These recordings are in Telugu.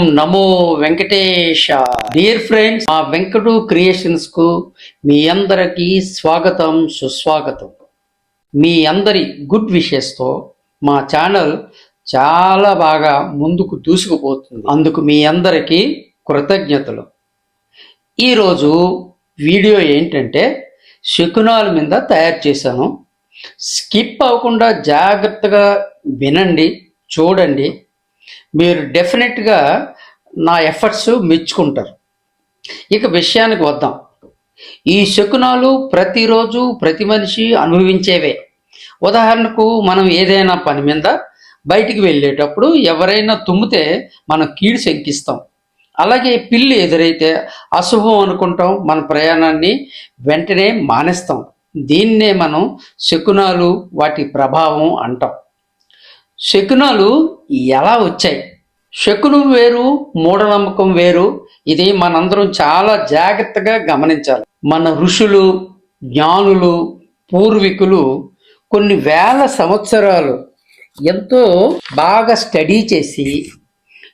నమో వెంకటేశ. డియర్ ఫ్రెండ్స్ మా వెంకటు క్రియేషన్స్కు మీ అందరికీ స్వాగతం సుస్వాగతం. మీ అందరి గుడ్ విషెస్తో మా ఛానల్ చాలా బాగా ముందుకు దూసుకుపోతుంది. అందుకు మీ అందరికీ కృతజ్ఞతలు. ఈరోజు వీడియో ఏంటంటే శకునాల మీద తయారు చేశాను. స్కిప్ అవ్వకుండా జాగ్రత్తగా వినండి చూడండి. మీరు డెఫినెట్గా నా ఎఫర్ట్స్ మెచ్చుకుంటారు. ఇక విషయానికి వద్దాం. ఈ శకునాలు ప్రతిరోజు ప్రతి మనిషి అనుభవించేవే. ఉదాహరణకు మనం ఏదైనా పని మీద బయటికి వెళ్ళేటప్పుడు ఎవరైనా తుమ్మితే మనం కీడు శంకిస్తాం. అలాగే పిల్లి ఎదురైతే అశుభం అనుకుంటాం మన ప్రయాణాన్ని వెంటనే మానేస్తాం. దీన్నే మనం శకునాలు వాటి ప్రభావం అంటాం. శకునాలు ఎలా వచ్చాయి? శకునం వేరు మూఢనమ్మకం వేరు. ఇది మనందరం చాలా జాగ్రత్తగా గమనించాలి. మన ఋషులు జ్ఞానులు పూర్వీకులు కొన్ని వేల సంవత్సరాలు ఎంతో బాగా స్టడీ చేసి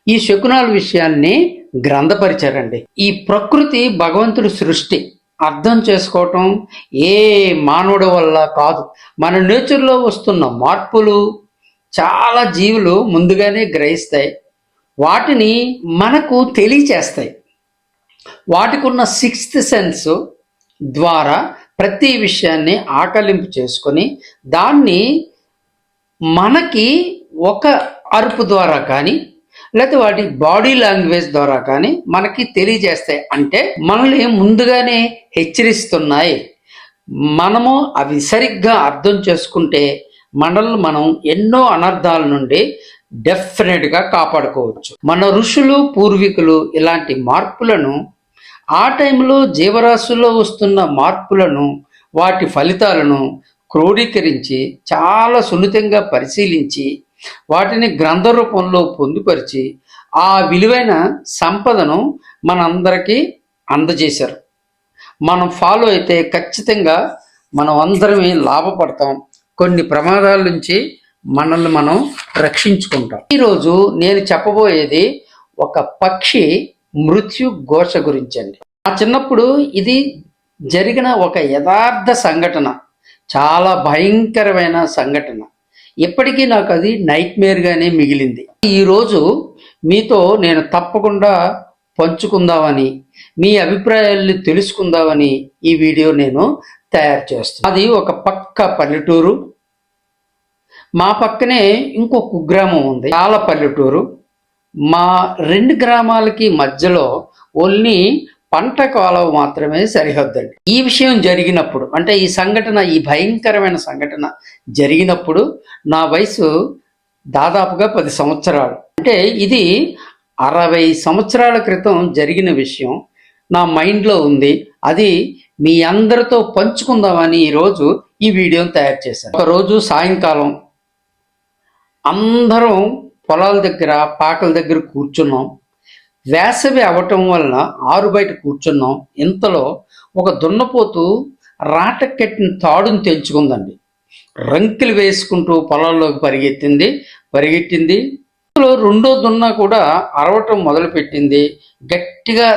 ఈ శకునాల విషయాన్ని గ్రంథపరిచారండి. ఈ ప్రకృతి భగవంతుడి సృష్టి. అర్థం చేసుకోవటం ఏ మానవుడి వల్ల కాదు. మన నేచర్లో వస్తున్న మార్పులు చాలా జీవులు ముందుగానే గ్రహిస్తాయి. వాటిని మనకు తెలియచేస్తాయి. వాటికున్న సిక్స్త్ సెన్స్ ద్వారా ప్రతి విషయాన్ని ఆకలింపు చేసుకొని దాన్ని మనకి ఒక అరుపు ద్వారా కానీ లేకపోతే వాటి బాడీ లాంగ్వేజ్ ద్వారా కానీ మనకి తెలియజేస్తాయి. అంటే మనల్ని ముందుగానే హెచ్చరిస్తున్నాయి. మనము అవి సరిగ్గా అర్థం చేసుకుంటే మనల్ని మనం ఎన్నో అనర్థాల నుండి డెఫినెట్గా కాపాడుకోవచ్చు. మన ఋషులు పూర్వీకులు ఇలాంటి మార్పులను ఆ టైంలో జీవరాశుల్లో వస్తున్న మార్పులను వాటి ఫలితాలను క్రోడీకరించి చాలా సున్నితంగా పరిశీలించి వాటిని గ్రంథ రూపంలో పొందుపరిచి ఆ విలువైన సంపదను మనందరికీ అందజేశారు. మనం ఫాలో అయితే ఖచ్చితంగా మనం అందరమే లాభపడతాం. కొన్ని ప్రమాదాల నుంచి మనల్ని మనం రక్షించుకుంటాం. ఈరోజు నేను చెప్పబోయేది ఒక పక్షి మృత్యు ఘోష గురించి అండి నా చిన్నప్పుడు ఇది జరిగిన ఒక యథార్థ సంఘటన. చాలా భయంకరమైన సంఘటన. ఇప్పటికీ నాకు అది నైట్ మేర్గానే మిగిలింది. ఈరోజు మీతో నేను తప్పకుండా పంచుకుందామని మీ అభిప్రాయాల్ని తెలుసుకుందామని ఈ వీడియో నేను తయారు చేస్తుంది అది ఒక పక్క పల్లెటూరు మా పక్కనే ఇంకో కుగ్రామం ఉంది చాలా పల్లెటూరు. మా రెండు గ్రామాలకి మధ్యలో ఓన్లీ పంట కాలం మాత్రమే సరిహద్దండి. ఈ విషయం జరిగినప్పుడు అంటే ఈ సంఘటన ఈ భయంకరమైన సంఘటన జరిగినప్పుడు నా వయసు దాదాపుగా పది సంవత్సరాలు. అంటే ఇది అరవై సంవత్సరాల క్రితం జరిగిన విషయం. నా మైండ్లో ఉంది. అది మీ అందరితో పంచుకుందామని ఈరోజు ఈ వీడియోని తయారు చేశాను. ఒక రోజు సాయంకాలం అందరం పొలాల దగ్గర పాకల దగ్గర కూర్చున్నాం. వేసవి అవటం వలన ఆరు బయట కూర్చున్నాం. ఇంతలో ఒక దున్నపోతు రాట కట్టిన తాడును తెంచుకుందండి. రంకిలు వేసుకుంటూ పొలాల్లోకి పరిగెత్తింది పరిగెట్టింది ఇందులో రెండో దున్న కూడా అరవటం మొదలుపెట్టింది. గట్టిగా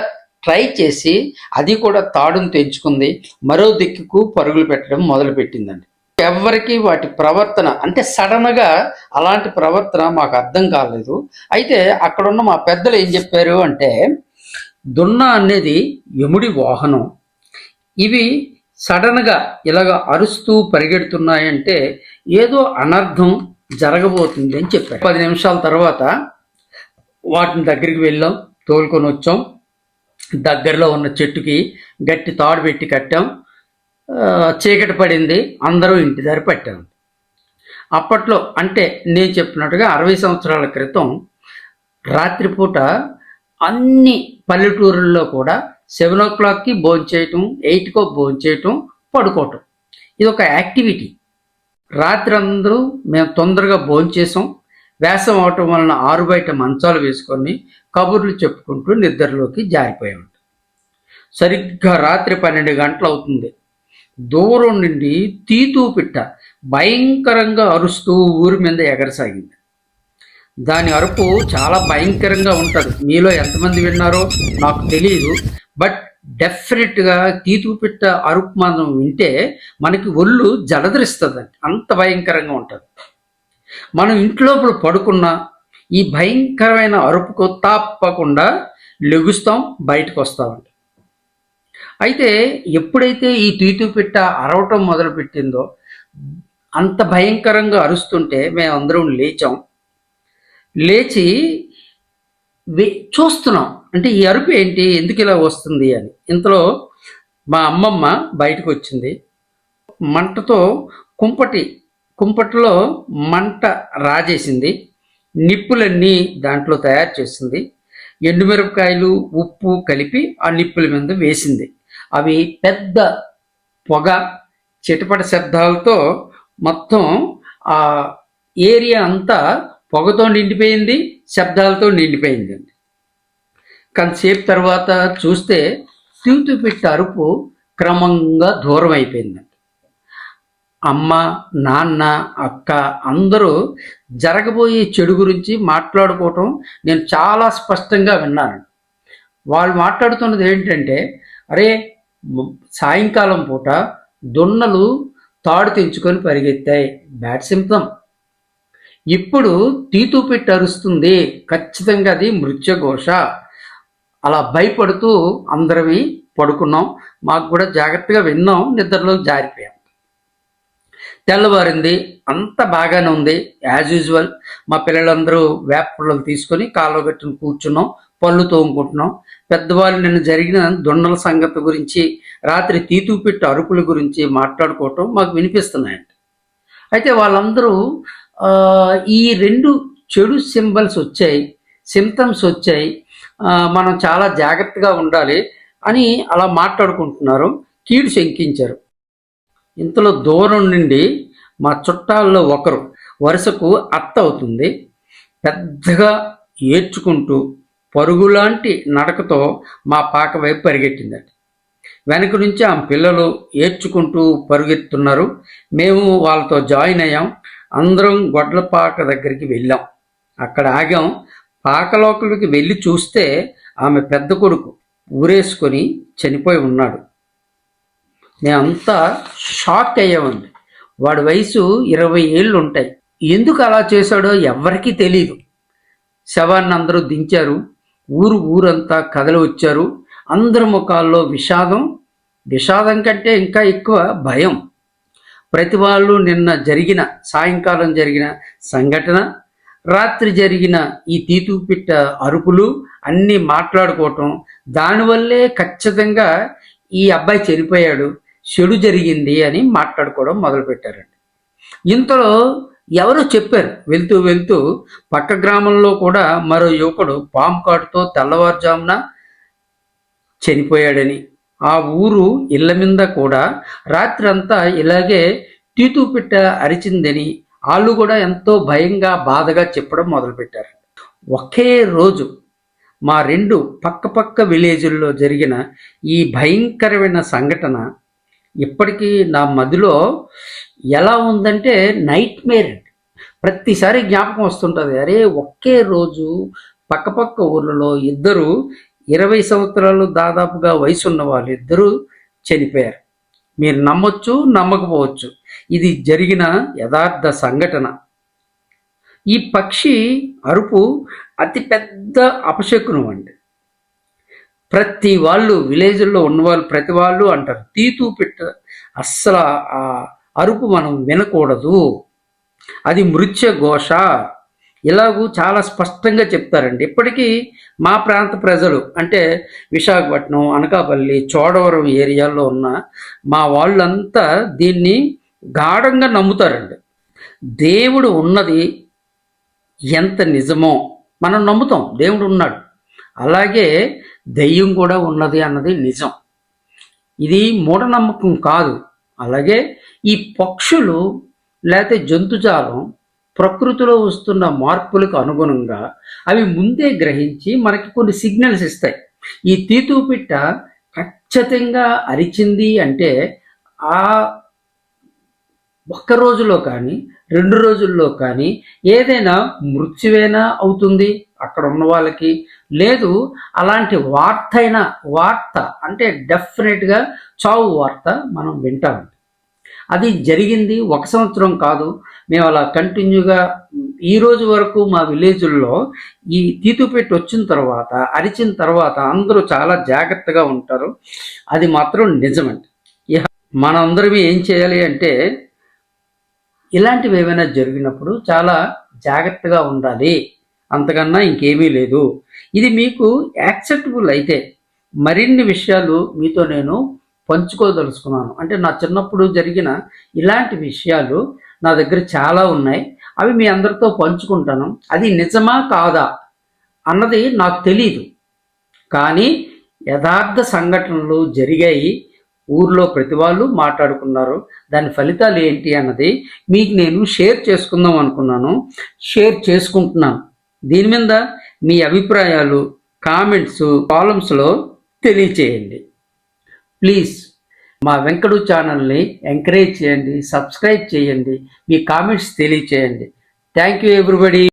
ట్రై చేసి అది కూడా తాడును తెంచుకుంది. మరో దిక్కుకు పరుగులు పెట్టడం మొదలుపెట్టిందండి. ఎవరికి వాటి ప్రవర్తన అంటే సడన్గా అలాంటి ప్రవర్తన మాకు అర్థం కాలేదు. అయితే అక్కడున్న మా పెద్దలు ఏం చెప్పారు అంటే దున్న అనేది యముడి వాహనం. ఇవి సడన్గా ఇలాగ అరుస్తూ పరిగెడుతున్నాయంటే ఏదో అనర్థం జరగబోతుంది అని చెప్పారు. పది నిమిషాల తర్వాత వాటిని దగ్గరికి వెళ్ళాం తోలుకొని వచ్చాం. దగ్గరలో ఉన్న చెట్టుకి గట్టి తాడు పెట్టి కట్టాం. చీకటి పడింది. అందరూ ఇంటి దారి పట్టాం. అప్పట్లో అంటే నేను చెప్పినట్టుగా అరవై సంవత్సరాల క్రితం రాత్రిపూట అన్ని పల్లెటూరుల్లో కూడా సెవెన్ ఓ క్లాక్కి భోంచేయటం ఎయిట్కో భోంచేయటం పడుకోవటం. ఇది ఒక యాక్టివిటీ. రాత్రి అందరూ మేము తొందరగా భోంచేసాం వేసం అవటం వలన ఆరు బయట మంచాలు వేసుకొని కబుర్లు చెప్పుకుంటూ నిద్రలోకి జారిపోయాడు సరిగ్గా రాత్రి పన్నెండు గంటలు అవుతుంది. దూరం నుండి తీతూ పిట్ట భయంకరంగా అరుస్తూ ఊరి మీద ఎగరసాగింది. దాని అరుపు చాలా భయంకరంగా ఉంటుంది. మీలో ఎంతమంది విన్నారో నాకు తెలియదు బట్ డెఫినెట్గా తీతు పిట్ట అరుపు మనం వింటే మనకి ఒళ్ళు జలదరిస్తుంది అంత భయంకరంగా ఉంటుంది. మనం ఇంట్లోపల పడుకున్నా ఈ భయంకరమైన అరుపుకు తప్పకుండా లెగుస్తాం బయటకు వస్తామండి అయితే ఎప్పుడైతే ఈ తీటు పిట్ట అరవటం మొదలుపెట్టిందో అంత భయంకరంగా అరుస్తుంటే మేమందరం లేచాం. లేచి చూస్తున్నాం. అంటే ఈ అరుపు ఏంటి ఎందుకు ఇలా వస్తుంది అని. ఇంతలో మా అమ్మమ్మ బయటకు వచ్చింది మంటతో కుంపటి కుంపట్లో మంట రాజేసింది. నిప్పులన్నీ దాంట్లో తయారు చేసింది. ఎండుమిరపకాయలు ఉప్పు కలిపి ఆ నిప్పుల మీద వేసింది. అవి పెద్ద పొగ చిటపట శబ్దాలతో మొత్తం ఆ ఏరియా అంతా పొగతో నిండిపోయింది శబ్దాలతో నిండిపోయింది. కొంతసేపు తర్వాత చూస్తే తూతు పిట్ట అరుపు క్రమంగా దూరం అయిపోయింది అమ్మ నాన్న అక్క అందరూ జరగబోయే చెడు గురించి మాట్లాడుకోవటం నేను చాలా స్పష్టంగా విన్నాను. వాళ్ళు మాట్లాడుతున్నది ఏంటంటే అరే సాయంకాలం పూట దున్నలు తాడు తెంచుకొని పరిగెత్తాయి. బ్యాడ్ సింప్తం ఇప్పుడు తీతూ పెట్టి అరుస్తుంది. ఖచ్చితంగా అది మృత్యఘోష. అలా భయపడుతూ అందరమే పడుకున్నాం. మాకు కూడా జాగ్రత్తగా విన్నాం. నిద్రలో జారిపోయాం. తెల్లవారింది అంత బాగానే ఉంది. యాజ్ యూజువల్ మా పిల్లలందరూ వేప పుల్లలు తీసుకొని కాలువ కట్టుని కూర్చున్నాం పళ్ళు తోముకుంటున్నాం. పెద్దవాళ్ళు నిన్న జరిగిన దొండల సంగతి గురించి రాత్రి తీతూ పెట్టి అరుపుల గురించి మాట్లాడుకోవటం మాకు వినిపిస్తున్నాయండి అయితే వాళ్ళందరూ ఈ రెండు చెడు సింబల్స్ వచ్చాయి సిమ్టమ్స్ వచ్చాయి. మనం చాలా జాగ్రత్తగా ఉండాలి అని అలా మాట్లాడుకుంటున్నారు. కీడు శంకించారు. ఇంతలో దూరం నుండి మా చుట్టాల్లో ఒకరు వరుసకు అత్త అవుతుంది. పెద్దగా ఏడ్చుకుంటూ పరుగులాంటి నడకతో మా పాక వైపు పరిగెట్టిందండి వెనక నుంచి ఆమె పిల్లలు ఏడ్చుకుంటూ పరుగెత్తున్నారు. మేము వాళ్ళతో జాయిన్ అయ్యాం. అందరం గొడ్లపాక దగ్గరికి వెళ్ళాం. అక్కడ ఆగాం. పాకలోకలికి వెళ్ళి చూస్తే ఆమె పెద్ద కొడుకు ఊరేసుకొని చనిపోయి ఉన్నాడు. మేమంతా షాక్ అయ్యామండి వాడి వయసు ఇరవై ఏళ్ళు ఉంటాయి ఎందుకు అలా చేశాడో ఎవ్వరికీ తెలియదు శవాన్ని అందరూ దించారు. ఊరు ఊరంతా కదలి వచ్చారు. అందరి ముఖాల్లో విషాదం విషాదం కంటే ఇంకా ఎక్కువ భయం. ప్రతి వాళ్ళు నిన్న జరిగిన సాయంకాలం జరిగిన సంఘటన రాత్రి జరిగిన ఈ తీతు పిట్ట అరుపులు అన్నీ మాట్లాడుకోవటం దానివల్లే ఖచ్చితంగా ఈ అబ్బాయి చనిపోయాడు. చెడు జరిగింది అని మాట్లాడుకోవడం మొదలుపెట్టారండి. ఇంతలో ఎవరో చెప్పారు వెళ్తూ వెళ్తూ పక్క గ్రామంలో కూడా మరో యువకుడు పాము కాటుతో తెల్లవారుజామున చనిపోయాడని ఆ ఊరు ఇళ్ళ మీద కూడా రాత్రంతా ఇలాగే తీతూ పిట్ట అరిచిందని వాళ్ళు కూడా ఎంతో భయంగా బాధగా చెప్పడం మొదలుపెట్టారు ఒకే రోజు మా రెండు పక్క పక్క విలేజుల్లో జరిగిన ఈ భయంకరమైన సంఘటన ఇప్పటికీ నా మదిలో ఎలా ఉందంటే నైట్ మేర్ ప్రతిసారి జ్ఞాపకం వస్తుంటుంది. అరే ఒకే రోజు పక్కపక్క ఊర్లలో ఇద్దరు ఇరవై సంవత్సరాలు దాదాపుగా వయసు ఉన్న వాళ్ళు ఇద్దరు చనిపోయారు. మీరు నమ్మొచ్చు నమ్మకపోవచ్చు. ఇది జరిగిన యథార్థ సంఘటన. ఈ పక్షి అరుపు అతి పెద్ద అపశకునం అండి. ప్రతి వాళ్ళు విలేజ్లో ఉన్నవాళ్ళు ప్రతి వాళ్ళు అంటారు. తీతూ పెట్ట అస్సలు ఆ అరుపు మనం వినకూడదు. అది మృత్య ఘోష. ఇలాగూ చాలా స్పష్టంగా చెప్తారండి. ఇప్పటికీ మా ప్రాంత ప్రజలు అంటే విశాఖపట్నం అనకాపల్లి చోడవరం ఏరియాలో ఉన్న మా వాళ్ళంతా దీన్ని గాఢంగా నమ్ముతారండి. దేవుడు ఉన్నది ఎంత నిజమో మనం నమ్ముతాం. దేవుడు ఉన్నాడు. అలాగే దెయ్యం కూడా ఉన్నది అన్నది నిజం. ఇది మూఢనమ్మకం కాదు. అలాగే ఈ పక్షులు లేకపోతే జంతుజాలం ప్రకృతిలో వస్తున్న మార్పులకు అనుగుణంగా అవి ముందే గ్రహించి మనకి కొన్ని సిగ్నల్స్ ఇస్తాయి. ఈ తీతూపిట్ట ఖచ్చితంగా అరిచింది అంటే ఆ ఒక్క రోజులో కానీ రెండు రోజుల్లో కానీ ఏదైనా మృత్యువేనా అవుతుంది అక్కడ ఉన్న వాళ్ళకి లేదు అలాంటి వార్త వార్త అంటే డెఫినెట్గా చావు వార్త మనం వింటాం. అది జరిగింది ఒక సంవత్సరం కాదు. మేము అలా కంటిన్యూగా ఈ రోజు వరకు మా విలేజుల్లో ఈ తీతుపెట్టి వచ్చిన తర్వాత అరిచిన తర్వాత అందరూ చాలా జాగ్రత్తగా ఉంటారు. అది మాత్రం నిజమండి. ఇహ మనందరం ఏం చేయాలి అంటే ఇలాంటివి ఏమైనా జరిగినప్పుడు చాలా జాగ్రత్తగా ఉండాలి. అంతకన్నా ఇంకేమీ లేదు. ఇది మీకు యాక్సెప్టబుల్ అయితే మరిన్ని విషయాలు మీతో నేను పంచుకోదలుచుకున్నాను. అంటే నా చిన్నప్పుడు జరిగిన ఇలాంటి విషయాలు నా దగ్గర చాలా ఉన్నాయి. అవి మీ అందరితో పంచుకుంటాను. అది నిజమా కాదా అన్నది నాకు తెలియదు కానీ యథార్థ సంఘటనలు జరిగాయి. ఊర్లో ప్రతి వాళ్ళు మాట్లాడుకున్నారు. దాని ఫలితాలు ఏంటి అన్నది మీకు నేను షేర్ చేసుకుందాం అనుకున్నాను. షేర్ చేసుకుంటున్నాను. దీని మీద మీ అభిప్రాయాలు కామెంట్స్ కాలమ్స్లో తెలియచేయండి. ప్లీజ్ మా వెంకడు ఛానల్ని ఎంకరేజ్ చేయండి సబ్స్క్రైబ్ చేయండి మీ కామెంట్స్ తెలియచేయండి. Thank you everybody